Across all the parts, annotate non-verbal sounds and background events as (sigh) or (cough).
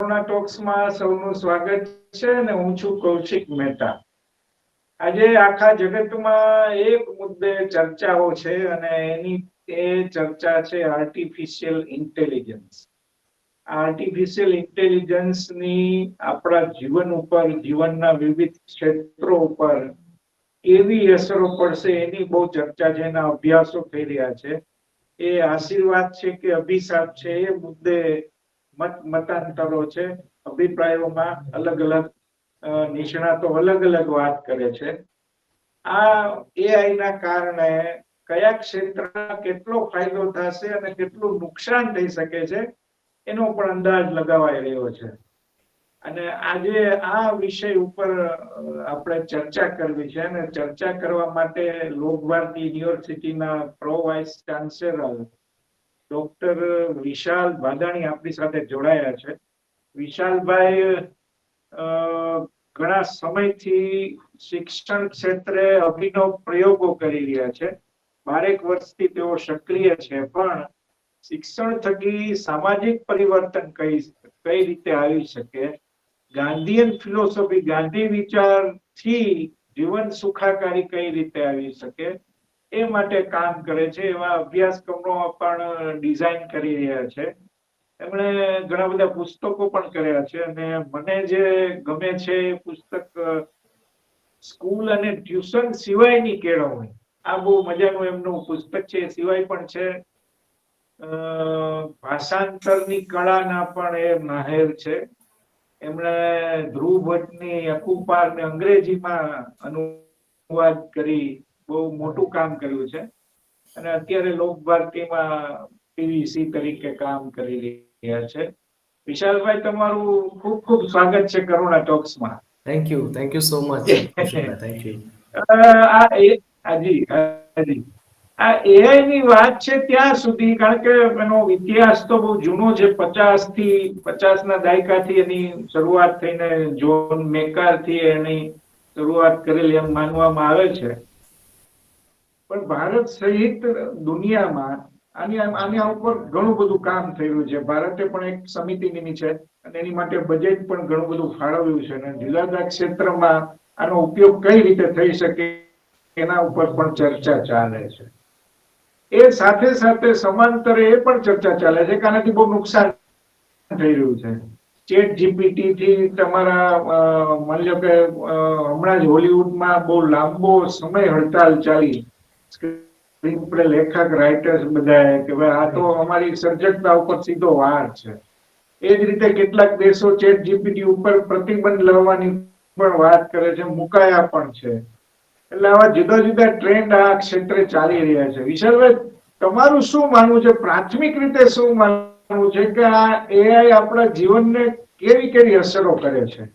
Corona ટોક્સમાં સૌનું સ્વાગત છે અને હું છું કૌશિક મહેતા. આજે આખા જગતમાં એક મુદ્દે ચર્ચાઓ છે અને એની એ ચર્ચા છે આર્ટિફિશિયલ ઇન્ટેલિજન્સ આર્ટિફિશિયલ ઇન્ટેલિજન્સની આપણા જીવન ઉપર, જીવનના વિવિધ ક્ષેત્રો ઉપર કેવી અસરો પડશે એની બહુ ચર્ચા છે એના અભ્યાસો થઈ રહ્યા છે. એ આશીર્વાદ છે કે અભિશાપ છે એ મુદ્દે મત, મતાંતરો છે, અભિપ્રાયોમાં અલગ અલગ નિષ્ણાતો અલગ અલગ વાત કરે છે. આ એઆઈ ના કારણે કયા ક્ષેત્રમાં કેટલો ફાયદો થશે અને કેટલું નુકસાન થઈ શકે છે, એનો પણ અંદાજ લગાવાઈ રહ્યો છે. અને આજે આ વિષય ઉપર આપણે ચર્ચા કરવી છે અને ચર્ચા કરવા માટે લોકભારતી યુનિવર્સિટીના pro vice chancellor doctor Vishal Vadani આપણી સાથે જોડાયા છે. વિશાલભાઈ ઘણા સમયથી શિક્ષણ ક્ષેત્રે અભિનવ પ્રયોગો કરી રહ્યા છે. બારેક વર્ષથી તેઓ સક્રિય છે, પણ શિક્ષણ થકી સામાજિક પરિવર્તન કઈ કઈ રીતે આવી શકે? ગાંધીયન ફિલોસોફી, ગાંધી વિચારથી જીવન સુખાકારી કઈ રીતે આવી શકે? એ માટે કામ કરે છે. એવા અભ્યાસક્રમો પણ ડિઝાઇન કરી રહ્યા છે. એમણે ઘણા બધા પુસ્તકો પણ કર્યા છે અને મને જે ગમે છે એ પુસ્તક સ્કૂલ અને ટ્યુશન સિવાયની કેળવણી. આ બહુ મજાનું એમનું પુસ્તક છે. એ સિવાય પણ છે. ભાષાંતરની કળાના પણ એ માહેર છે. એમણે ધ્રુવ ભટ્ટની અકુપાર ને અંગ્રેજીમાં અનુવાદ કરી બહુ મોટું કામ કર્યું છે. અને અત્યારે લોક ભારતીમાં પીવીસી તરીકે કામ કરી રહ્યા છે. વિશાલભાઈ તમારું ખૂબ ખૂબ સ્વાગત છે Karuna ટોક્સમાં. Thank you thank you so much thank you આ હાજી હાજી. આ એઆઈ ની વાત છે ત્યાં સુધી કારણ કે એનો ઇતિહાસ તો બહુ જૂનો છે. પચાસથી પચાસ ના દાયકાથી એની શરૂઆત થઈને જોન મેકારથી એની શરૂઆત કરેલી એમ માનવામાં આવે છે. પણ ભારત સહિત દુનિયામાં આની આની ઉપર ઘણું બધું કામ થયું છે. ભારતે પણ એક સમિતિની છે અને એની માટે બજેટ પણ ઘણું બધું ફાળવ્યું છે અને જુદા ક્ષેત્રમાં આનો ઉપયોગ કઈ રીતે થઈ શકે એના ઉપર પણ ચર્ચા ચાલે છે. એ સાથે સાથે સમાંતરે એ પણ ચર્ચા ચાલે છે કે આનાથી બહુ નુકસાન થઈ રહ્યું છે. ચેટ જીપીટી થી તમારા માની લો કે હમણાં જ હોલિવૂડમાં બહુ લાંબો સમય હડતાલ ચાલી. સ્ક્રીન લેખક રાઇટર્સ બધા કે ભાઈ આ તો અમારી સર્જકતા ઉપર સીધો વાર છે. એ જ રીતે કેટલાક દેશો ચેટ જીપીટી ઉપર પ્રતિબંધ લાવવાની પણ વાત કરે છે મુકાયા પણ છે. એટલે આવા જુદા જુદા ટ્રેન્ડ આ ક્ષેત્રે ચાલી રહ્યા છે. વિશાલભાઈ તમારું શું માનવું છે? પ્રાથમિક રીતે શું માનવું છે કે આ એઆઈ આપણા જીવનને કેવી કેવી અસરો કરે છે?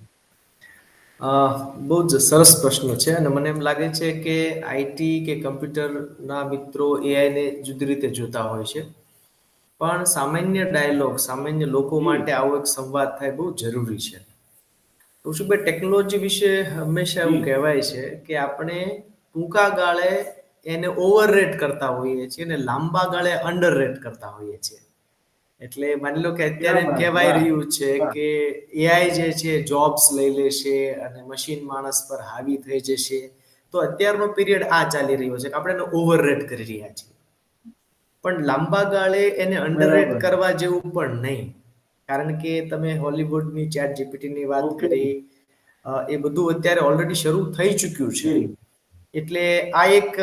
બહુ જ સરસ પ્રશ્ન છે અને મને એમ લાગે છે કે આઈટી કે કમ્પ્યુટરના મિત્રો એઆઈને જુદી રીતે જોતા હોય છે. પણ સામાન્ય ડાયલોગ સામાન્ય લોકો માટે આવો એક સંવાદ થાય બહુ જરૂરી છે. ઋષિભાઈ ટેકનોલોજી વિશે હંમેશા એવું કહેવાય છે કે આપણે ટૂંકા ગાળે એને ઓવર રેટ કરતા હોઈએ છીએ અને લાંબા ગાળે અંડર રેટ કરતા હોઈએ છીએ. એટલે માની લો કે અત્યારે કહેવાય રહ્યું છે કે એઆઈ જે છે જોબ્સ લઈ લેશે અને મશીન માણસ પર હાવી થઈ જશે. તો અત્યારનો પીરિયડ આ ચાલી રહ્યો છે કે આપણે એને ઓવર રેટ કરી રહ્યા છીએ. પણ લાંબા ગાળે એને અંડર રેટ કરવા જેવું પણ નહીં. કારણ કે તમે હોલિવૂડની ચેટ જીપીટીની વાત કરી એ બધું અત્યારે ઓલરેડી શરૂ થઈ ચૂક્યું છે. એટલે આ એક.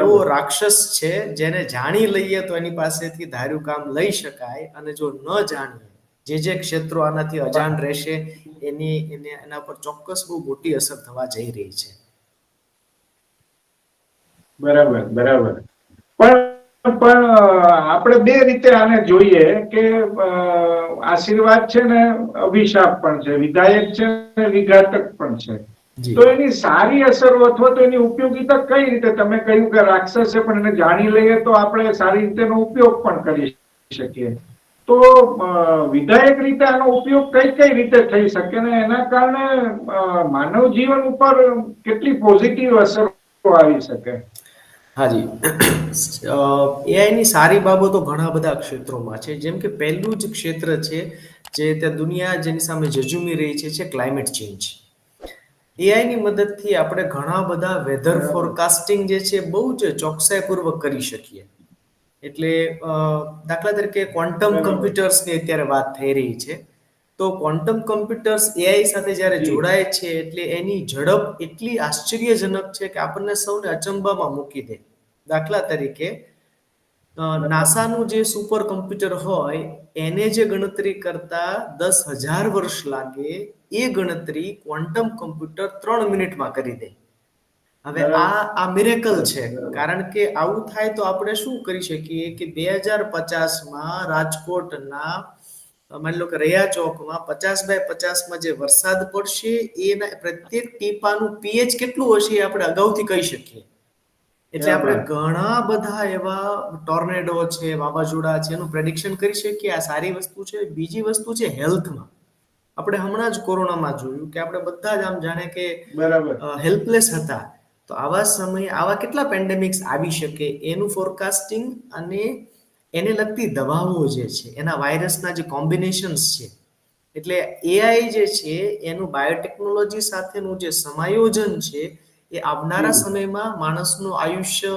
એવો રાક્ષસ છે જેને જાણી લઈએ તો એની પાસેથી ધાર્યું કામ લઈ શકાય અને જો ન જાણીએ જે જે ક્ષેત્રો આનાથી અજાણ રહેશે એની એને એના પર ચોક્કસ બહુ મોટી અસર થવા જઈ રહી છે. બરાબર બરાબર. પણ પણ આપણે બે રીતે આને જોઈએ કે આશીર્વાદ છે ને અભિશાપ પણ છે વિધાયક છે ને વિઘાતક પણ છે. તો એની સારી અસરો અથવા તો એની ઉપયોગીતા કઈ રીતે? તમે કહ્યું કે રાક્ષસ છે પણ એને જાણી લઈએ તો આપણે સારી રીતે એનો ઉપયોગ પણ કરી શકીએ. તો વિધાયક રીતે આનો ઉપયોગ કઈ કઈ રીતે થઈ શકે ને એના કારણે માનવ જીવન ઉપર કેટલી પોઝિટિવ અસરો આવી શકે? હાજી. એઆઈની સારી બાબતો ઘણા બધા ક્ષેત્રોમાં છે. જેમ કે પહેલું જ ક્ષેત્ર છે જે તે દુનિયા જેની સામે જજુમી રહી છે છે ક્લાઇમેટ ચેન્જ એઆઈ ની મદદથી આપણે ઘણા બધા વેધર ફોરકાસ્ટિંગ જે છે બહુ જ ચોકસાઈપૂર્વક કરી શકીએ. એટલે દાખલા તરીકે ક્વોન્ટમ. કમ્પ્યુટર્સની અત્યારે વાત થઈ રહી છે. તો ક્વોન્ટમ કમ્પ્યુટર્સ એઆઈ સાથે જ્યારે જોડાય છે એટલે એની ઝડપ એટલી આશ્ચર્યજનક છે કે આપણને સૌને અચંબામાં મૂકી દે. દાખલા તરીકે નાસાનું જે સુપર કમ્પ્યુટર હોય, એને જે ગણતરી કરતા દસ હજાર વર્ષ લાગે, એ ગણતરી ક્વોન્ટમ કમ્પ્યુટર ત્રણ મિનિટમાં કરી દે. હવે આ આ મિરેકલ છે. કારણ કે આવું થાય તો આપણે શું કરી શકીએ કે બે હજાર પચાસમાં રાજકોટના, માની લો કે રૈયા ચોકમાં પચાસ બાય પચાસમાં જે વરસાદ પડશે, એના પ્રત્યેક ટીપાનું પીએચ કેટલું હશે એ આપણે અગાઉથી કહી શકીએ. એટલે આપણે ઘણા બધા એવા ટોર્નેડો છે વાવાઝોડા છે એનું પ્રેડિક્શન કરી શકીએ. આ સારી વસ્તુ છે. બીજી વસ્તુ છે હેલ્થમાં આપણે હમણાં જ કોરોનામાં જોયું કે આપણે બધા જ આમ જાણે કે બરાબર. હેલ્પલેસ હતા. તો આવા સમયે આવા કેટલા પેન્ડેમિક્સ આવી શકે એનું ફોરકાસ્ટિંગ અને એને લગતી દવાઓ જે છે એના વાયરસના જે કોમ્બિનેશન્સ છે. એટલે એઆઈ જે છે એનું બાયોટેકનોલોજી સાથેનું જે સમાયોજન છે એ આવનારા સમયમાં માણસનું આયુષ્ય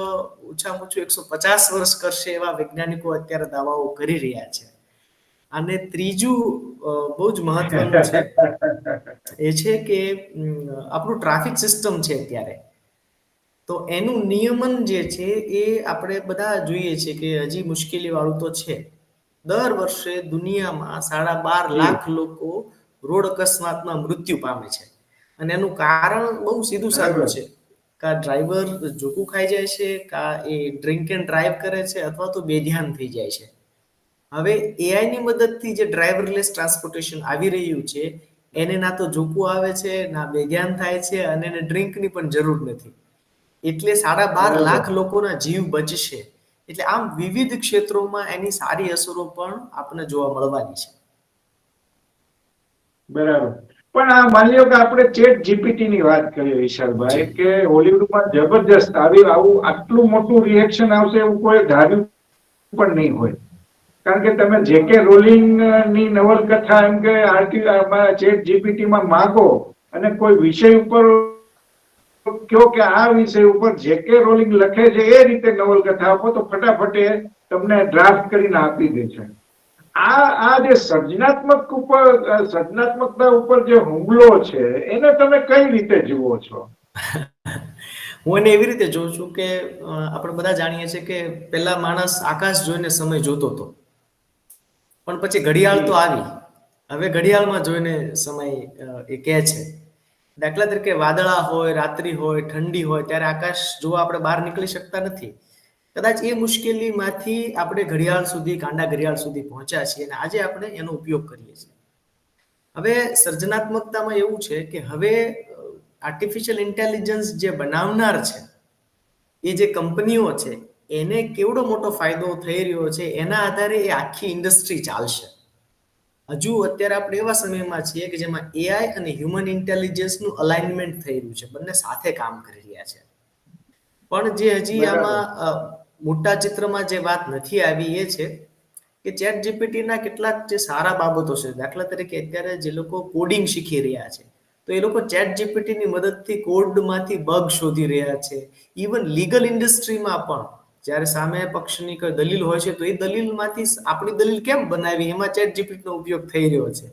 ઓછામાં ઓછું એકસો પચાસ વર્ષ કરશે એવા વૈજ્ઞાનિકો અત્યારે દાવાઓ કરી રહ્યા છે. અને ત્રીજું બહુ જ મહત્વનું છે. એ છે કે આપણું ટ્રાફિક સિસ્ટમ છે અત્યારે. તો એનું નિયમન જે છે એ આપણે બધા જોઈએ છે કે હજી મુશ્કેલી વાળું તો છે. દર વર્ષે દુનિયામાં સાડા બાર લાખ લોકો રોડ અકસ્માતમાં મૃત્યુ પામે છે. અને એનું કારણ બહુ સીધું સારું છે. કા ડ્રાઈવર જોકું ખાઈ જાય છે કા એ ડ્રિંક એન્ડ ડ્રાઈવ કરે છે અથવા તો બેધ્યાન થઈ જાય છે. હવે એઆઈ ની મદદથી જે ડ્રાઈવરલેસ ટ્રાન્સપોર્ટેશન આવી રહ્યું છે એને ના તો જોકું આવે છે ના બેધ્યાન થાય છે અને એને ડ્રિંકની પણ જરૂર નથી. એટલે સાડા બાર લાખ લોકોના જીવ બચશે. એટલે આમ વિવિધ ક્ષેત્રોમાં એની સારી અસરો પણ આપણને જોવા મળવાની છે. બરાબર. પણ આ માની લો કે આપણે ચેટ જીપીટી ની વાત કરીએ વિશાલભાઈ કે હોલિવૂડમાં જબરજસ્ત આવી આવું આટલું મોટું રિએક્શન આવશે એવું કોઈ ધાર્યું પણ નહીં હોય. કારણ કે તમે જે કે રોલિંગની નવલકથા એમ કે આરટી ચેટ જીપીટી માં માગો અને કોઈ વિષય ઉપર કયો કે આ વિષય ઉપર જે કે રોલિંગ લખે છે એ રીતે નવલકથા આપો તો ફટાફટ એ તમને ડ્રાફ્ટ કરીને આપી દે છે. આ આ જે સર્જનાત્મક ઉપર સર્જનાત્મકતા ઉપર જે હુમલો છે, એને તમે કઈ રીતે જુઓ છો? હું એને એવી રીતે જોઉં છું કે આપણે બધા જાણીએ છીએ કે પહેલા માણસ આકાશ જોઈને સમય જોતો હતો. પણ પછી ઘડિયાળ તો આવી. હવે ઘડિયાળમાં જોઈને સમય એ કહે છે. દાખલા તરીકે વાદળા હોય, રાત્રિ હોય, ઠંડી હોય, ત્યારે આકાશ જોવા આપણે બહાર નીકળી શકતા નથી. કદાચ એ મુશ્કેલીમાંથી આપણે ઘડિયાળ સુધી કાંડા ઘડિયાળ સુધી પહોંચ્યા છીએ અને આજે આપણે એનો ઉપયોગ કરીએ છીએ. હવે સર્જનાત્મકતામાં એવું છે કે હવે આર્ટિફિશિયલ ઇન્ટેલિજન્સ જે બનાવનાર છે એ જે કંપનીઓ છે એને કેવડો મોટો ફાયદો થઈ રહ્યો છે એના આધારે એ આખી ઇન્ડસ્ટ્રી ચાલશે. હજુ અત્યારે આપણે એવા સમયમાં છીએ કે જેમાં એઆઈ અને હ્યુમન ઇન્ટેલિજન્સનું અલાઇનમેન્ટ થઈ રહ્યું છે બંને સાથે કામ કરી રહ્યા છે. પણ જે હજી આમાં મોટા ચિત્રમાં જે વાત નથી આવી એ છે કે ચેટ જીપીટીના કેટલાક જે સારા બાબતો છે, દાખલા તરીકે અત્યારે જે લોકો કોડિંગ શીખી રહ્યા છે, તો એ લોકો ચેટ જીપીટીની મદદથી કોડમાંથી બગ શોધી રહ્યા છે. ઇવન લીગલ ઇન્ડસ્ટ્રીમાં પણ જ્યારે સામે પક્ષની કોઈ દલીલ હોય છે, તો એ દલીલમાંથી આપણી દલીલ કેમ બનાવી? એમાં ચેટ જીપીટીનો ઉપયોગ થઈ રહ્યો છે.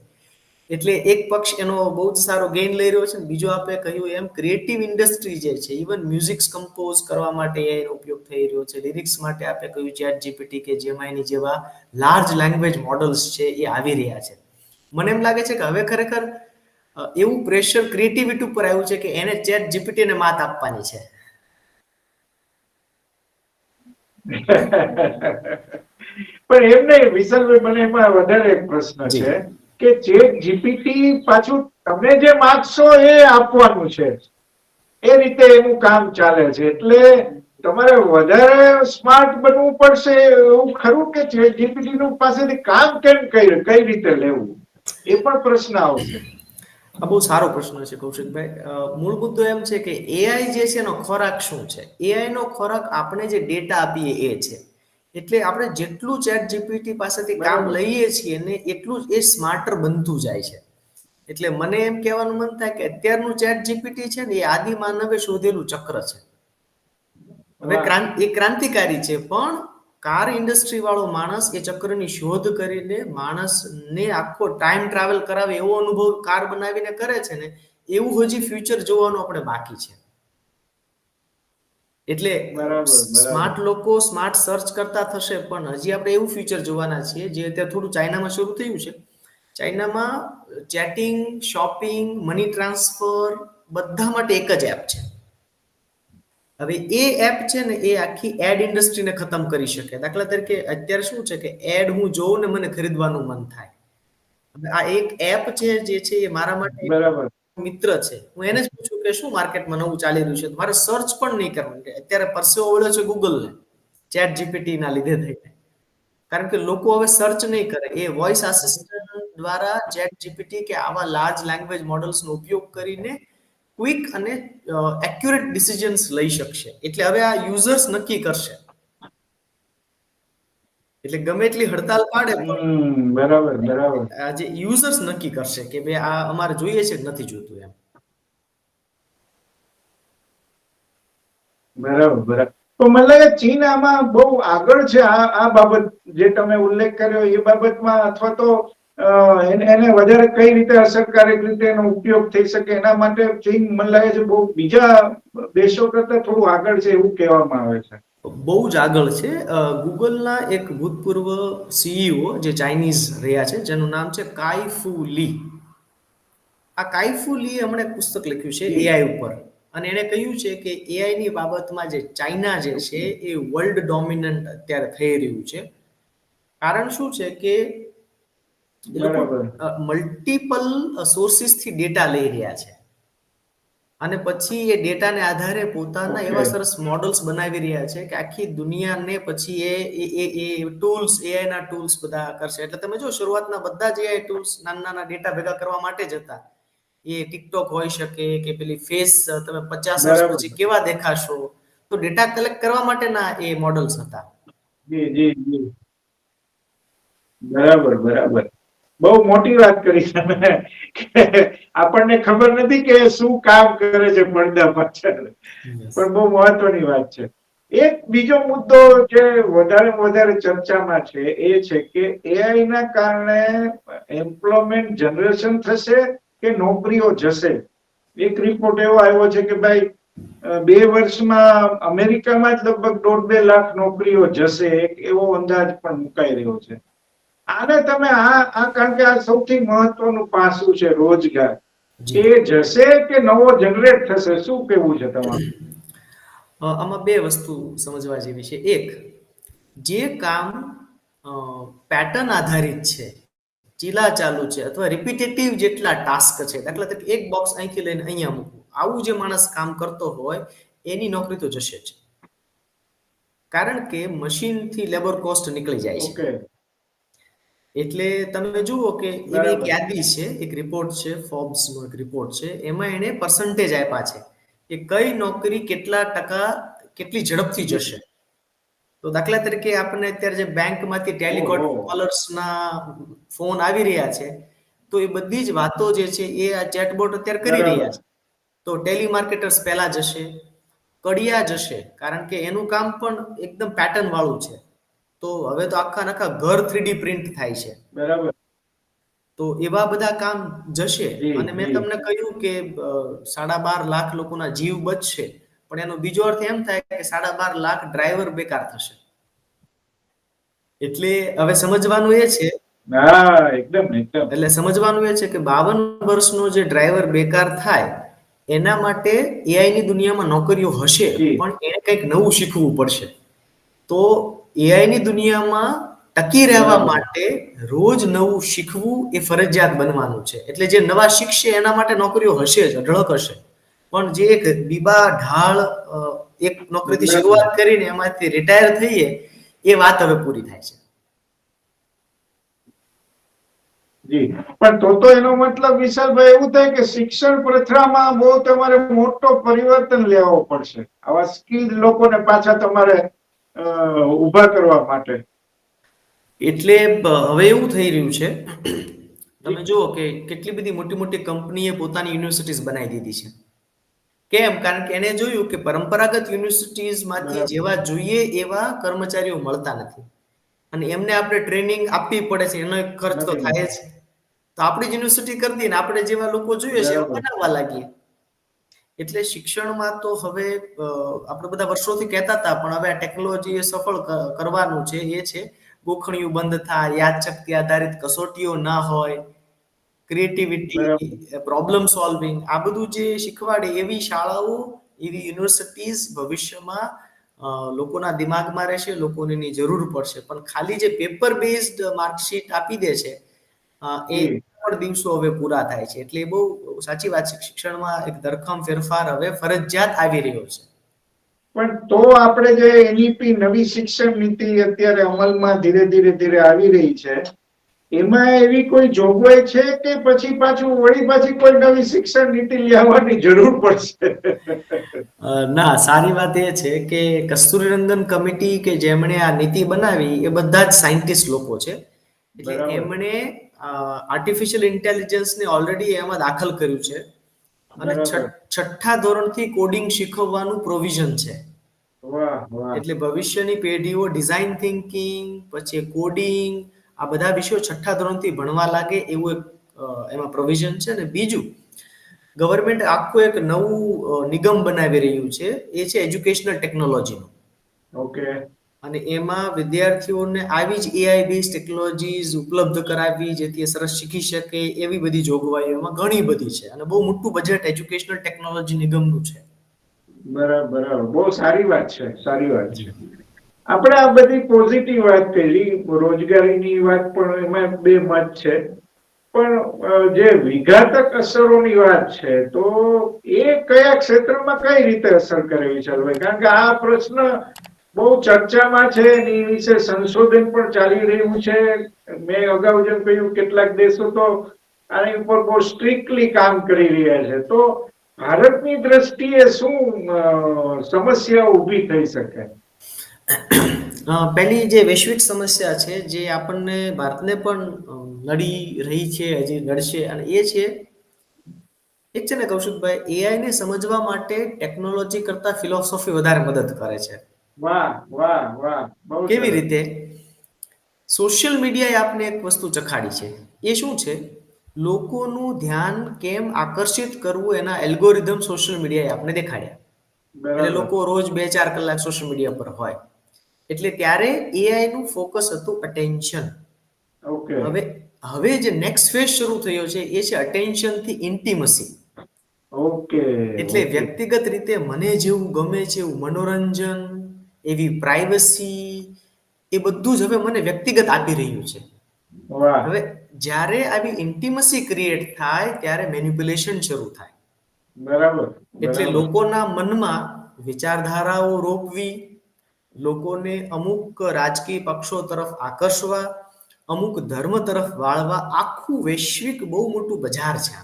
એટલે એક પક્ષ એનો બહુ જ સારો ગેઇન લઈ રહ્યો છે બીજો આપણે કહ્યું એમ ક્રિએટિવ ઇન્ડસ્ટ્રી જે છે ઇવન મ્યુઝિક કમ્પોઝ કરવા માટે એનો ઉપયોગ થઈ રહ્યો છે. લિરિક્સ માટે આપણે કહ્યું ચેટ જીપીટી કે જેમાઈની જેવા લાર્જ લેંગ્વેજ મોડલ્સ છે એ આવી રહ્યા છે. મને એમ લાગે છે કે હવે ખરેખર એવું પ્રેશર ક્રિએટિવિટી ઉપર આવ્યું છે કે એને ચેટ જીપીટીને માત આપવાની છે. (laughs) પણ એમ નહીં વિશાલભાઈ મને એમાં વધારે એક પ્રશ્ન છે. કે ચેટ જીપીટી પાછું તમે જે માગશો એ આપવાનું છે. એ રીતે એનું કામ ચાલે છે. એટલે તમારે વધારે સ્માર્ટ બનવું પડશે એવું ખરું કે ચેટ જીપીટી નું પાસેથી કામ કેમ કઈ કઈ રીતે લેવું? એ પણ પ્રશ્ન આવશે. આ બહુ સારો પ્રશ્ન છે કૌશિકભાઈ. મૂળ મુદ્દો એમ છે કે એઆઈ જે છે એનો ખોરાક શું છે? એઆઈ નો ખોરાક આપણે જે ડેટા આપીએ એ છે. એટલે આપણે જેટલું ચેટ જીપીટી પાસેથી કામ લઈએ છીએ ને એટલું જ એ સ્માર્ટર બનતું જાય છે. એટલે મને એમ કહેવાનું મન થાય કે અત્યારનું ચેટ જીપીટી છે ને એ આદિ માનવે શોધેલું ચક્ર છે. હવે એ ક્રાંતિકારી છે પણ કાર ઇન્ડસ્ટ્રી વાળો માણસ એ ચક્રની શોધ કરીને માણસને આખો ટાઈમ ટ્રાવેલ કરાવે એવો અનુભવ કાર બનાવીને કરે છે ને એવું હજી ફ્યુચર જોવાનું આપણે બાકી છે. એટલે. સ્માર્ટ લોકો સ્માર્ટ સર્ચ કરતા થશે પણ હજી આપણે એવું ફ્યુચર જોવાના છીએ જે અત્યારે થોડું ચાઇનામાં શરૂ થયું છે. ચાઇનામાં ચેટિંગ શોપિંગ મની ટ્રાન્સફર બધા માટે એક જ એપ છે. હવે એ એપ છે ને એ આખી એડ ઇન્ડસ્ટ્રીને ખતમ કરી શકે. દાખલા તરીકે અત્યારે શું છે કે એડ હું જોઉં ને મને ખરીદવાનું મન થાય. આ એક એપ છે જે છે એ મારા માટે બરાબર. મિત્ર છે. હું એને જ પૂછું કે શું માર્કેટમાં નવું ચાલી રહ્યું છે? મારે સર્ચ પણ નહીં કરવાનું કે અત્યારે પરસેવો વળ્યો છે ગૂગલને ચેટ જીપીટી ના લીધે થઈને. કારણ કે લોકો હવે સર્ચ નહીં કરે. એ વોઇસ આસિસ્ટન્ટ દ્વારા ચેટ જીપીટી કે આવા લાર્જ લેંગ્વેજ મોડલ્સનો ઉપયોગ કરીને ક્વિક અને એક્યુરેટ ડિસિઝન્સ લઈ શકશે. એટલે હવે આ યુઝર્સ નક્કી કરશે. એટલે ગમે એટલી હડતાલ પાડે પણ બરાબર બરાબર. આજે યુઝર્સ નક્કી કરશે કે ભાઈ આ અમારે જોઈએ છે કે નથી જોતું એમ. બરાબર બરાબર. તો મને લાગે ચીન આમાં બહુ આગળ છે. આ આ બાબત જે તમે ઉલ્લેખ કર્યો એ બાબતમાં અથવા તો એને એને વધારે કઈ રીતે અસરકારક રીતે એનો ઉપયોગ થઈ શકે એના માટે ચીન મને લાગે છે બહુ બીજા દેશો કરતા થોડું આગળ છે એવું કહેવામાં આવે છે. બહુ જ આગળ છે. ગૂગલના એક ભૂતપૂર્વ સીઈઓ જે ચાઇનીઝ રહ્યા છે, જેનું નામ છે કાઈફુ લી આ કાઈફુ લી હમણાં પુસ્તક લખ્યું છે એઆઈ ઉપર. અને એણે કહ્યું છે કે એઆઈની બાબતમાં જે ચાઇના જે છે એ વર્લ્ડ ડોમિનન્ટ અત્યારે થઈ રહ્યું છે. કારણ શું છે કે. મલ્ટિપલ સોર્સિસથી ડેટા લઈ રહ્યા છે. અને પછી એ ડેટાને આધારે પોતાના એવા સરસ મોડલ્સ બનાવી રહ્યા છે કે આખી દુનિયાને પછી એ એ એ ટૂલ્સ એઆઈ ના ટૂલ્સ બધા કરશે એટલે તમે જો શરૂઆતના બધા જ એઆઈ ટૂલ્સ નાના નાના ડેટા ભેગા કરવા માટે જ હતા. એ ટિકટોક હોઈ શકે કે પેલી ફેસ તમે પચાસ વર્ષ પછી કેવા દેખાશો? તો ડેટા કલેક્ટ કરવા માટેના એ મોડલ્સ હતા. જી જી જી. બરાબર બરાબર. બહુ મોટી વાત કરી તમે આપણને ખબર નથી કે શું કામ કરે છે પડદા પાછળ. પણ બહુ મહત્વની વાત છે. એક બીજો મુદ્દો જે વધારે વધારે ચર્ચામાં છે એ છે કે એઆઈ ના કારણે એમ્પ્લોયમેન્ટ જનરેશન થશે કે નોકરીઓ જશે? એક રિપોર્ટ એવો આવ્યો છે કે ભાઈ બે વર્ષમાં અમેરિકામાં જ લગભગ દોઢ બે લાખ નોકરીઓ જશે. એક એવો અંદાજ પણ મુકાઈ રહ્યો છે. આને તમે આ આ કારણ કે આ સૌથી મહત્વનું પાસું છે રોજગાર. એ જશે કે નવો જનરેટ થશે? શું કેવું છે તમારું? આમાં બે વસ્તુ સમજવા જેવી છે. એક જે કામ પેટર્ન આધારિત છે ચીલા ચાલુ છે અથવા રિપીટેટિવ જેટલા ટાસ્ક છે દાખલા તરીકે એક બોક્સ અહીંથી લઈને અહીંયા મૂકવું. આવું જે માણસ કામ કરતો હોય એની નોકરી તો જશે જ. કારણ કે મશીનથી લેબર કોસ્ટ નીકળી જાય છે. એટલે તમે જુઓ કે એની એક યાદી છે એક રિપોર્ટ છે ફોર્બ્સ નો એક રિપોર્ટ છે. એમાં એને પર્સન્ટેજ આપ્યા છે કે કઈ નોકરી કેટલા ટકા કેટલી ઝડપથી જશે. તો દાખલા તરીકે આપણને અત્યારે જે બેંકમાંથી ટેલિકોટ. કોલર્સના ફોન આવી રહ્યા છે તો એ બધી જ વાતો જે છે એ આ ચેટબોટ અત્યારે કરી રહ્યા છે. તો ટેલિમાર્કેટર્સ પહેલા જશે કડિયા જશે કારણ કે એનું કામ પણ એકદમ પેટર્ન વાળું છે. તો હવે તો આખા આખા ઘર થ્રીડી પ્રિન્ટ થાય છે. બરાબર. તો એવા બધા કામ જશે અને મેં તમને કહ્યું કે સાડા બાર લાખ લોકોના જીવ બચશે. પણ એનો બીજો અર્થ એમ થાય કે સાડા બાર લાખ ડ્રાઈવર બેકાર થશે. એટલે હવે સમજવાનું એ છે એકદમ એકદમ. એટલે સમજવાનું એ છે કે બાવન વર્ષનો જે ડ્રાઈવર બેકાર થાય એના માટે એઆઈ ની દુનિયામાં નોકરીઓ હશે પણ એને કંઈક નવું શીખવું પડશે. તો એઆઈ ની દુનિયામાં ટકી રહેવા માટે રોજ નવું શીખવું એ ફરજિયાત બનવાનું છે. એટલે જે નવા શીખશે એના માટે નોકરીઓ હશે જ, અઢળક હશે. પણ જે એક બીબા ઢાળ એક નોકરીથી શરૂઆત કરીને એમાંથી રિટાયર થઈએ, એ વાત હવે પૂરી થાય છે. જી. પણ તો તો એનો મતલબ વિશાલભાઈ એવું થાય કે શિક્ષણ પ્રથામાં બહુ તમારે મોટો પરિવર્તન લેવો પડશે. આવા સ્કિલ લોકોને પાછા તમારે ઊભા કરવા માટે. એટલે હવે એવું થઈ રહ્યું છે. તમે જુઓ કે કેટલી બધી મોટી મોટી કંપનીએ પોતાની યુનિવર્સિટીઝ બનાવી દીધી છે. કેમ? કારણ કે એને જોયું કે પરંપરાગત યુનિવર્સિટીઝમાંથી. જેવા જોઈએ એવા કર્મચારીઓ મળતા નથી. અને એમને આપણે ટ્રેનિંગ આપવી પડે છે એનો ખર્ચ તો થાય છે તો આપણી યુનિવર્સિટી કરી દઈએ ને આપણે જેવા લોકો જોઈએ છે બનાવવા લાગીએ. એટલે શિક્ષણમાં તો હવે આપણે બધા વર્ષોથી કહેતા હતા પણ હવે આ ટેકનોલોજી એ સફળ કરવાનું છે એ છે. ગોખણિયું બંધ થાય યાદશક્તિ આધારિત કસોટીઓ ના હોય ક્રિએટિવિટી પ્રોબ્લેમ સોલ્વિંગ આ બધું જે શીખવાડે એવી શાળાઓ એવી યુનિવર્સિટીઝ ભવિષ્યમાં લોકોના દિમાગમાં રહેશે લોકોને એની જરૂર પડશે. પણ ખાલી જે પેપર બેઝડ માર્કશીટ આપી દે છે એ. પણ દિવસો હવે પૂરા થાય છે. એટલે એ બહુ સાચી વાત છે. શિક્ષણમાં એક ધરખમ ફેરફાર હવે ફરજિયાત આવી રહ્યો છે. પણ તો આપણે જે એનઈપી નવી શિક્ષણ નીતિ અત્યારે અમલમાં ધીરે ધીરે ધીરે આવી રહી છે એમાં એવી કોઈ જોગવાઈ છે કે પછી પાછું વળી પાછી કોઈ નવી શિક્ષણ નીતિ લેવાની જરૂર પડશે? ના સારી વાત એ છે કે કસ્તુરીરંગન કમિટી કે જેમણે આ નીતિ બનાવી એ બધા જ સાયન્ટિસ્ટ લોકો છે. એટલે એમણે આર્ટિફિશિયલ ઇન્ટેલિજન્સને ઓલરેડી એમાં દાખલ કર્યું છે. અને છઠ્ઠા ધોરણથી કોડિંગ શીખવવાનું પ્રોવિઝન છે. એટલે ભવિષ્યની પેઢીઓ ડિઝાઇન થિંકિંગ પછી કોડિંગ આ બધા વિષયો છઠ્ઠા ધોરણથી ભણવા લાગે એવું એક એમાં પ્રોવિઝન છે. ને બીજું ગવર્મેન્ટ આખું એક નવું નિગમ બનાવી રહ્યું છે. એ છે એજ્યુકેશનલ ટેકનોલોજીનું ઓકે અને એમાં વિદ્યાર્થીઓને આવી જ એઆઈ બેઝ ટેકનોલોજીસ ઉપલબ્ધ કરાવવી જેથી એ સરસ શીખી શકે એવી બધી જોગવાઈઓમાં ઘણી બધી છે. અને બહુ મોટું બજેટ એજ્યુકેશનલ ટેકનોલોજી નિગમનું છે. બરાબર બરાબર. બહુ સારી વાત છે સારી વાત છે. આપણે આ બધી પોઝિટિવ વાત કરી રોજગારીની વાત પણ એમાં બે મત છે. પણ જે વિઘાતક અસરોની વાત છે તો એ કયા ક્ષેત્રમાં કઈ રીતે અસર કરે છે કારણ કે આ પ્રશ્ન બહુ ચર્ચામાં છે એની વિશે સંશોધન પણ ચાલી રહ્યું છે. મેં અગાઉ જેમ કહ્યું, કેટલાક દેશો તો આની ઉપર બહુ સ્ટ્રિક્ટલી કામ કરી રહ્યા છે. તો ભારતની દ્રષ્ટિએ શું સમસ્યા ઊભી થઈ શકે? પહેલી જે વૈશ્વિક સમસ્યા છે, જે આપણને, ભારતને પણ લડી રહી છે, હજી નડશે અને એ છે, એક છે ને કૌશિકભાઈ એઆઈ ને સમજવા માટે ટેકનોલોજી કરતા ફિલોસોફી વધારે મદદ કરે છે. વાહ વાહ વાહ. કેવી રીતે? સોશિયલ મીડિયાએ આપને એક વસ્તુ ચખાડી છે. એ શું છે? લોકોનું ધ્યાન કેમ આકર્ષિત કરવું એના એલ્ગોરિધમ સોશિયલ મીડિયાએ આપને દેખાડ્યા. એટલે લોકો રોજ બે ચાર કલાક સોશિયલ મીડિયા પર હોય. એટલે ત્યારે એઆઈ નું ફોકસ હતું અટેન્શન ઓકે. હવે હવે જે નેક્સ્ટ ફેઝ શરૂ થયો છે એ છે અટેન્શનથી ઇન્ટિમસી ઓકે એટલે વ્યક્તિગત રીતે મને જેવું ગમે છે એવું મનોરંજન એવી પ્રાઇવસી એ બધું જ હવે મને વ્યક્તિગત આપી રહ્યું છે. હવે જ્યારે આવી ઇન્ટિમસી ક્રિએટ થાય ત્યારે મેન્યુપ્યુલેશન શરૂ થાય. બરાબર એટલે લોકોના મનમાં વિચારધારાઓ રોપવી લોકોને અમુક રાજકીય પક્ષો તરફ આકર્ષવા અમુક ધર્મ તરફ વાળવા આખું વૈશ્વિક બહુ મોટું બજાર છે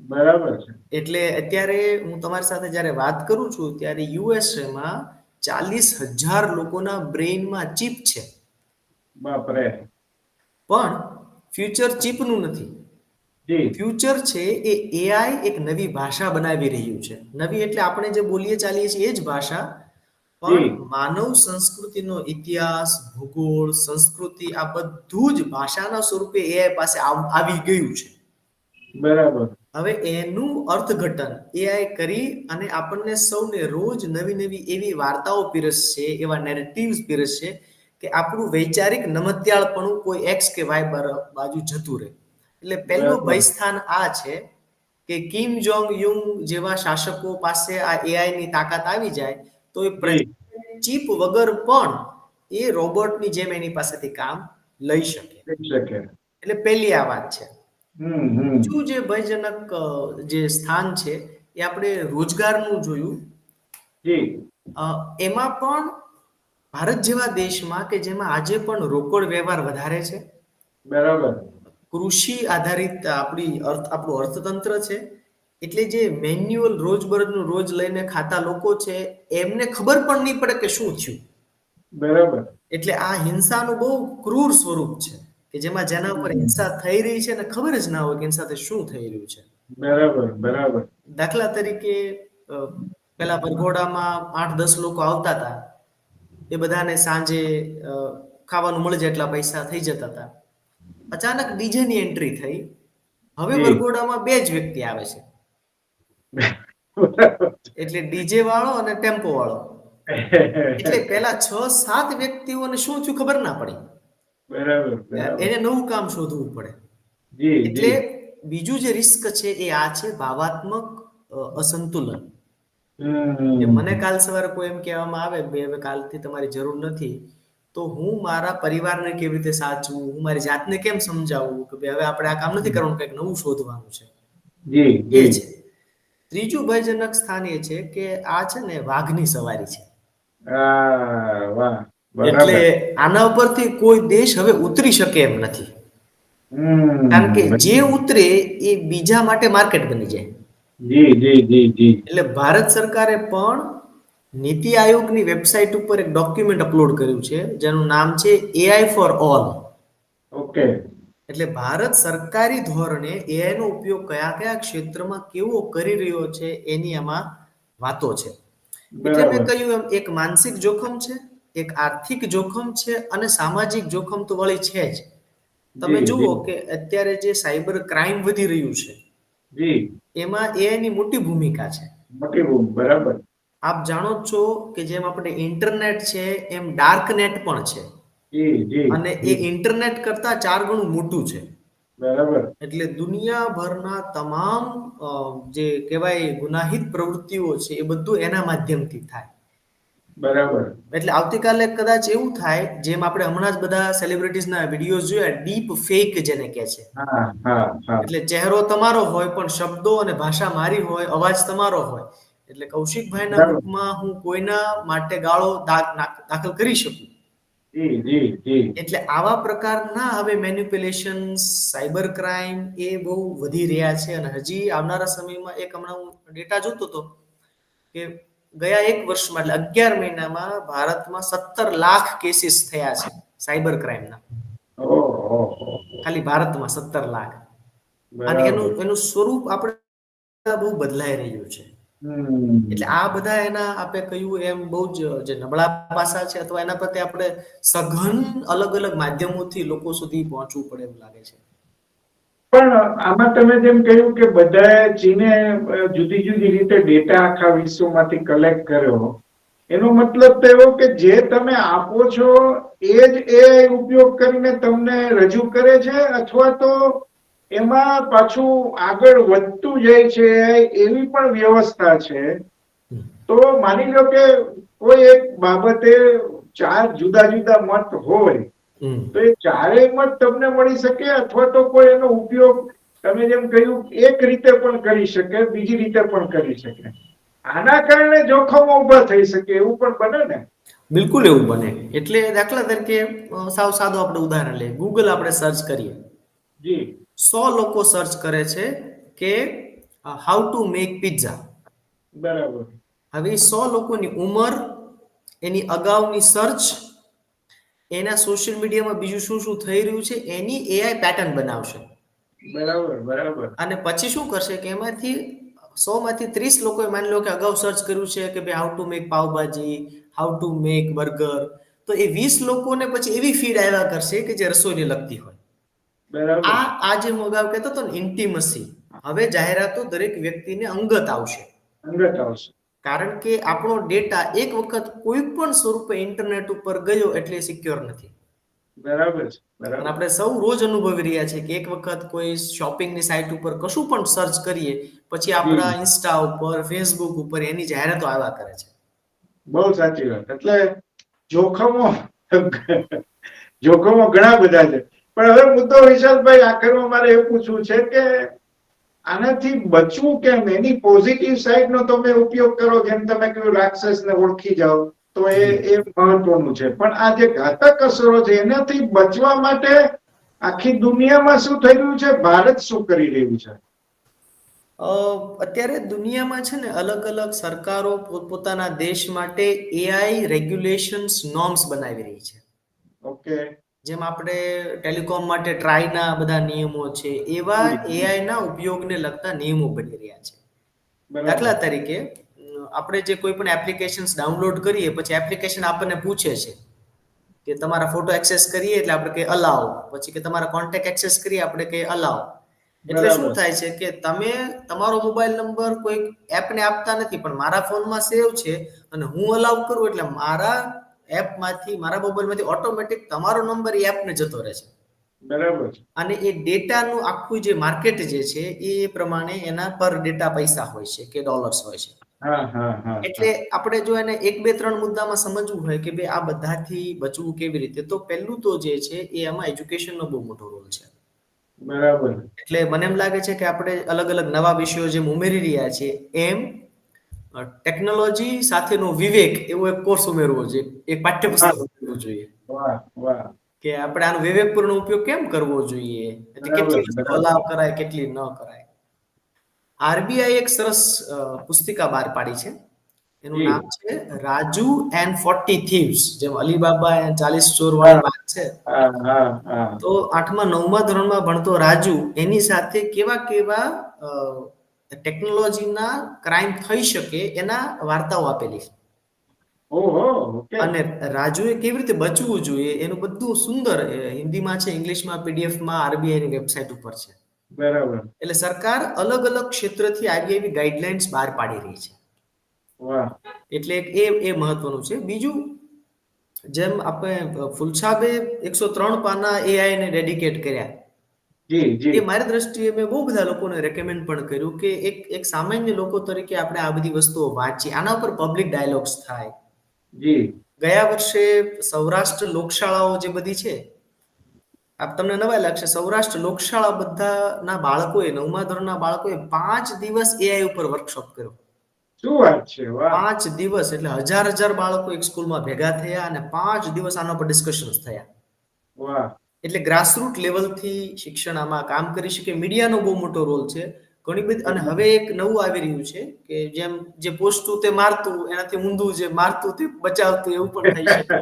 બરાબર છે. એટલે અત્યારે હું તમારી સાથે જ્યારે વાત કરું છું ત્યારે યુએસએમાં ચાલીસ હજાર લોકોના બ્રેઇનમાં ચીપ છે. બાપરે. પણ ફ્યુચર ચીપનું નથી. ફ્યુચર છે એ એઆઈ એક નવી ભાષા બનાવી રહ્યું છે. નવી એટલે આપણે જે બોલીએ ચાલીએ છીએ એ જ ભાષા. પણ. માનવ સંસ્કૃતિનો ઇતિહાસ ભૂગોળ સંસ્કૃતિ આ બધું જ ભાષાના સ્વરૂપે એઆઈ પાસે આવી ગયું છે. બરાબર. હવે એનું અર્થઘટન એઆઈ કરી અને આપણને સૌને રોજ નવી નવી એવી વાર્તાઓ પીરસશે એવા નેરેટિવ્સ પીરસશે કે આપણું વૈચારિક નમત્યાળપણું કોઈ એક્સ કે વાય બાજુ જતું રહે. એટલે પહેલું ભયસ્થાન આ છે કે કિમ જોંગ યુંગ જેવા શાસકો પાસે આ એઆઈ ની તાકાત આવી જાય તો એ ચીપ વગર પણ એ રોબોટની જેમ એની પાસેથી કામ લઈ શકે. એટલે પહેલી આ વાત છે. હમ હમ. બીજું જે ભયજનક અ, જે સ્થાન છે એ આપણે રોજગારનું જોયું. જી. અ, એમાં પણ ભારત જેવા દેશમાં કે જેમાં આજે પણ રોકડ વ્યવહાર વધારે છે. બરાબર. કૃષિ આધારિત આપણી અર્થ આપણું અર્થતંત્ર છે. એટલે જે મેન્યુઅલ રોજબરોજનું રોજ લઈને ખાતા લોકો છે એમને ખબર પણ નહીં પડે કે શું થયું. બરાબર. એટલે આ હિંસાનું બહુ ક્રૂર સ્વરૂપ છે. કે જેમાં જેના ઉપર હિંસા થઈ રહી છે અને ખબર જ ના હોય કે એની સાથે શું થઈ રહ્યું છે. બરાબર બરાબર. દાખલા તરીકે પેલા પરઘોડામાં આઠ દસ લોકો આવતા હતા. એ બધાને સાંજે ખાવાનું મળી જાય એટલા પૈસા થઈ જતા હતા. અચાનક ડીજે ની એન્ટ્રી થઈ. હવે. વરઘોડામાં બે જ વ્યક્તિ આવે છે. એટલે ડીજે વાળો અને ટેમ્પો વાળો. (laughs) એટલે પેલા છ સાત વ્યક્તિઓને શું થયું ખબર ના પડી. બરાબર એને નવું કામ શોધવું પડે. એટલે બીજું જે રિસ્ક છે એ આ છે ભાવાત્મક અસંતુલન. મને કાલ સવારે કોઈ એમ કહેવામાં આવે બે હવે કાલથી તમારી જરૂર નથી. તો હું મારા પરિવારને કેવી રીતે સાચવું? હું મારી જાતને કેમ સમજાવું? કે ભાઈ હવે આપણે આ કામ નથી કરવાનું કંઈક નવું શોધવાનું છે. એ છે. ત્રીજું ભયજનક સ્થાન એ છે કે આ છે ને વાઘની સવારી છે. વાહ. એટલે આના ઉપરથી કોઈ દેશ હવે ઉતરી શકે એમ નથી. કારણ કે જે ઉતરે એ બીજા માટે માર્કેટ બની જાય. જી જી જી જી. એટલે ભારત સરકારે પણ નીતિ આયોગની વેબસાઇટ ઉપર એક ડોક્યુમેન્ટ અપલોડ કર્યું છે જેનું નામ છે એઆઈ ફોર ઓલ ઓકે. એટલે ભારત સરકારી ધોરણે એઆઈ નો ઉપયોગ કયા કયા ક્ષેત્રમાં કેવો કરી રહ્યો છે એની આમાં વાતો છે. એટલે મેં કહ્યું એમ એક માનસિક જોખમ છે એક આર્થિક જોખમ છે અને સામાજિક જોખમ તો વળી છે જ. તમે જુઓ કે અત્યારે જે સાયબર ક્રાઇમ વધી રહ્યું છે જી. એમાં એઆઈ ની મોટી ભૂમિકા છે. મોટી બરાબર. આપ જાણો છો કે જેમ આપણે ઇન્ટરનેટ છે એમ ડાર્ક નેટ પણ છે. અને એ ઇન્ટરનેટ કરતા ચાર ગણું મોટું છે. બરાબર. એટલે દુનિયાભરના તમામ જે કહેવાય ગુનાહિત પ્રવૃત્તિઓ છે એ બધું એના માધ્યમથી થાય. બરાબર. એટલે આવતીકાલે કદાચ એવું થાય જેમ આપણે હમણાં જ બધા સેલિબ્રિટીઝના વીડિયો જોયા ડીપ ફેક જેને કહે છે. એટલે ચહેરો તમારો હોય પણ શબ્દો અને ભાષા મારી હોય અવાજ તમારો હોય. એટલે કૌશિકભાઈના રૂપમાં હું કોઈના માટે ગાળો દાખલ કરી શકું? એટલે આવા પ્રકારના હવે મેન્યુપ્યુલેશન સાયબર ક્રાઇમ એ બહુ વધી રહ્યા છે. અને હજી આવનારા સમયમાં એક હમણાં હું ડેટા જોતો હતો કે ગયા એક વર્ષમાં એટલે અગિયાર મહિનામાં ભારતમાં સત્તર લાખ કેસીસ થયા છે સાયબર ક્રાઇમના. ખાલી ભારતમાં સત્તર લાખ. અને એનું એનું સ્વરૂપ આપણે બહુ બદલાઈ રહ્યું છે. એટલે આ બધા એના આપણે કહ્યું એમ બહુ જ જે નબળા પાસા છે અથવા એના પ્રત્યે આપણે સઘન અલગ અલગ માધ્યમોથી લોકો સુધી પહોંચવું પડે એવું લાગે છે. પણ આમાં તમે જેમ કહ્યું કે બધાએ ચીને જુદી જુદી રીતે ડેટા આખા વિશ્વમાંથી કલેક્ટ કર્યો એનો મતલબ તો એવો કે જે તમે આપો છો એ જ એ ઉપયોગ કરીને તમને રજૂ કરે છે અથવા તો એમાં પાછું આગળ વધતું જાય છે એવી પણ વ્યવસ્થા છે તો માની લો કે કોઈ એક બાબતે ચાર જુદા જુદા મત હોય. તો એ ચારેય મત તમને મળી શકે અથવા તો કોઈ એનો ઉપયોગ તમે જેમ કહ્યું એક રીતે પણ કરી શકે બીજી રીતે પણ કરી શકે. આના કારણે જોખમો ઊભા થઈ શકે એવું પણ બને ને? બિલકુલ એવું બને. એટલે દાખલા તરીકે સાવ સાદું આપણે ઉદાહરણ લઈએ. ગૂગલ આપણે સર્ચ કરીએ. જી. સો લોકો સર્ચ કરે છે કે હાઉ ટુ મેક પિઝા બરાબર. હવે સો લોકોની ઉંમર એની અગાઉની સર્ચ એના સોશિયલ મીડિયામાં બીજું શું શું થઈ રહ્યું છે એની એઆઈ પેટર્ન બનાવશે. બરાબર બરાબર. અને પછી શું કરશે કે એમાંથી સો માંથી ત્રીસ લોકોએ માની લો કે અગાઉ સર્ચ કર્યું છે કે ભાઈ how to make pav bhaji how to make burger તો એ વીસ લોકોને પછી એવી ફીડ આવ્યા કરશે કે જે રસોઈને લગતી હોય. બરાબર. આ આ જે હું અગાઉ કહેતો હતો ને ઇન્ટિમસી હવે જાહેરાતો દરેક વ્યક્તિને અંગત આવશે. અંગત આવશે. કારણ કે આપણો ડેટા એક વખત કોઈ પણ સ્વરૂપે ઇન્ટરનેટ ઉપર ગયો એટલે સિક્યોર નથી. બરાબર છે આપણે સૌ રોજ અનુભવી રહ્યા છે કે એક વખત કોઈ શોપિંગની સાઇટ ઉપર કશું પણ સર્ચ કરીએ પછી આપણા ઇન્સ્ટા ઉપર ફેસબુક ઉપર એની જાહેરાતો આવ્યા કરે છે. બહુ સાચી વાત. એટલે જોખમો જોખમો ઘણા બધા છે. પણ હવે મુદ્દો વિશાલભાઈ આખરમાં મારે એ પૂછવું છે કે આનાથી બચવું કેમ? એની પોઝિટિવ સાઈડ નો તમે ઉપયોગ કરો જેમ તમે કહ્યું રાક્ષસને ઓળખી જાઓ તો એ એ મહત્વનું છે. પણ આ જે ઘાતક અસરો છે એનાથી બચવા માટે આખી દુનિયામાં શું થઈ રહ્યું છે? ભારત શું કરી રહ્યું છે? અત્યારે દુનિયામાં છે ને અલગ અલગ સરકારો પોતપોતાના દેશ માટે એઆઈ રેગ્યુલેશન્સ નોર્મ્સ બનાવી રહી છે. ઓકે જેમ આપણે ટેલિકોમ માટે ટ્રાયના બધા નિયમો છે એવા એઆઈ ના ઉપયોગને લગતા નિયમો બની રહ્યા છે. દાખલા તરીકે આપણે જે કોઈ પણ એપ્લિકેશન્સ ડાઉનલોડ કરીએ પછી એપ્લિકેશન આપણને પૂછે છે કે તમારા ફોટો એક્સેસ કરીએ એટલે આપણે કે અલાવ પછી કે તમારા કોન્ટેક્ટ એક્સેસ કરીએ આપણે કે અલાવ એટલે શું થાય છે કે તમે તમારો મોબાઈલ નંબર કોઈ એપને આપતા નથી પણ મારા ફોનમાં સેવ છે અને હું અલાવ કરું એટલે મારા એપમાંથી મારા મોબાઈલમાંથી ઓટોમેટિક તમારો નંબર એ એપને જતો રહે છે. બરાબર અને એ ડેટાનું આખું જે માર્કેટ જે છે એ પ્રમાણે એના પર ડેટા પૈસા હોય છે કે ડોલર્સ હોય છે. એટલે આપણે જો એને એક બે ત્રણ મુદ્દામાં સમજવું હોય કે ભાઈ આ બધાથી બચવું કેવી રીતે તો પહેલું તો જે છે એ એમાં એજ્યુકેશનનો બહુ મોટો રોલ છે. બરાબર. એટલે મને એમ લાગે છે કે આપણે અલગ અલગ નવા વિષયો જેમ ઉમેરી રહ્યા છીએ એમ ટેકનોલોજી સાથેનો વિવેક એવો એક કોર્સ ઉમેરવો જોઈએ. એક પાઠ્યપુસ્તક ઉમેરવું જોઈએ. કે આપણે આનો વિવેકપૂર્ણ ઉપયોગ કેમ કરવો જોઈએ? એટલે કેટલી અલાવ કરાય કેટલી ન કરાય? આરબીઆઈ એક સરસ પુસ્તિકા બહાર પાડી છે. એનું નામ છે રાજુ એન્ડ ફોર્ટી થીવ્સ જેમ અલીબાબા એન્ડ ચાલીસ ચોર વાળી વાત છે. તો આઠમા નવમા ધોરણમાં ભણતો રાજુ એની સાથે કેવા કેવા ટેકનોલોજીના ક્રાઇમ થઈ શકે એના વાર્તાઓ આપેલી છે. અને રાજુએ કેવી રીતે બચવું જોઈએ એનું બધું સુંદર હિન્દીમાં છે ઇંગ્લિશમાં પીડીએફમાં આરબીઆઈની વેબસાઇટ ઉપર છે. બરાબર. એટલે સરકાર અલગ અલગ ક્ષેત્રથી આરબીઆઈની ગાઈડલાઇન્સ બહાર પાડી રહી છે. એટલે એ એ મહત્વનું છે. બીજું જેમ આપણે ફુલછાબે એકસો ત્રણ પાના એઆઈ ને ડેડિકેટ કર્યા એ મારી દ્રષ્ટિએ મેં બહુ બધા લોકોને રેકમેન્ડ પણ કર્યું કે એક એક સામાન્ય લોકો તરીકે આપણે આ બધી વસ્તુઓ વાંચી આના ઉપર પબ્લિક ડાયલોગ્સ થાય. જી. ગયા વર્ષે સૌરાષ્ટ્ર લોકશાળાઓ જે બધી છે આપ તમને નવાય લાગશે સૌરાષ્ટ્ર લોકશાળા બધાના બાળકોએ નવમા ધોરણના બાળકોએ પાંચ દિવસ એઆઈ ઉપર વર્કશોપ કર્યો. શું વાત છે પાંચ દિવસ એટલે હજાર હજાર બાળકો એક સ્કૂલમાં ભેગા થયા અને પાંચ દિવસ આના પર ડિસ્કશન્સ થયા. વાહ. એટલે ગ્રાસરૂટ લેવલથી શિક્ષણ આમાં કામ કરી શકે. મીડિયાનો બહુ મોટો રોલ છે. ઘણી બધી અને હવે એક નવું આવી રહ્યું છે કે જેમ જે પોસ્ટું તે મારતું એનાથી ઊંધું જે મારતું તે બચાવતું એવું પણ થઈ શકે.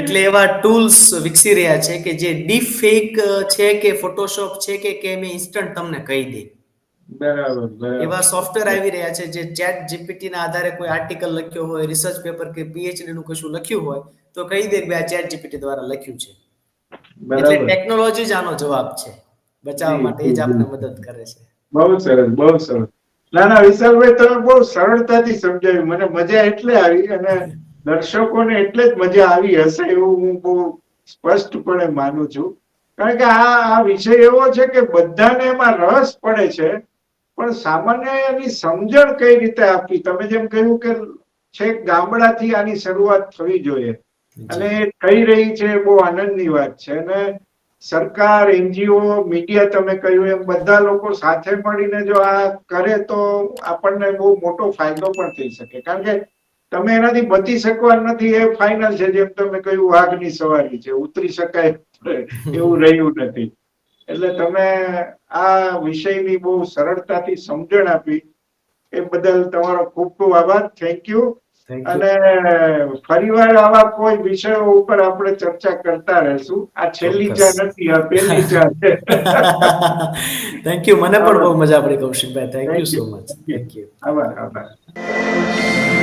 એટલે એવા ટૂલ્સ વિકસી રહ્યા છે કે જે ડીપ ફેક છે કે ફોટોશોપ છે કે કેમ એ ઇન્સ્ટન્ટ તમને કહી દે. બરાબર એવા સોફ્ટવેર આવી રહ્યા છે જે ચેટ જીપીટી ના આધારે કોઈ આર્ટિકલ લખ્યો હોય રિસર્ચ પેપર કે પીએચડી નું કશું લખ્યું હોય તો કહી દે કે આ ચેટ જીપીટી દ્વારા લખ્યું છે. એટલે ટેકનોલોજી જ આનો જવાબ છે. બચાવવા માટે એ જ જી, મદદ કરે છે. બહુ સરસ બહુ સરસ. ના ના વિશાલભાઈ તમે બહુ સરળતાથી સમજાવ્યું. મને મજા એટલે આવી અને દર્શકોને એટલે જ મજા આવી હશે એવું હું બહુ સ્પષ્ટપણે માનું છું. કારણ કે આ આ વિષય એવો છે કે બધાને એમાં રસ પડે છે. પણ સામાન્ય એની સમજણ કઈ રીતે આપવી? તમે જેમ કહ્યું કે છેક ગામડાથી આની શરૂઆત થવી જોઈએ. અને થઈ રહી છે, બહુ આનંદની વાત છે. અને સરકાર, એનજીઓ, મીડિયા તમે કહ્યું એમ, બધા લોકો સાથે મળીને જો આ કરે તો આપણને બહુ મોટો ફાયદો પણ થઈ શકે. કારણ કે તમે એનાથી બચી શકવા નથી, એ ફાઇનલ છે જેમ તમે કહ્યું, વાઘની સવારી છે. ઉતરી શકાય એવું રહ્યું નથી. એટલે તમે આ વિષયની બહુ સરળતાથી સમજણ આપી. એ બદલ તમારો ખૂબ ખૂબ આભાર. Thank you. અને ફરીવાર આવા કોઈ વિષયો ઉપર આપણે ચર્ચા કરતા રહેશું. આ છેલ્લી ચા નથી આ પહેલી ચા છે. (laughs) થેન્ક યુ મને પણ બહુ મજા પડી Kaushikbhai. Thank you so much thank you આભાર આભાર.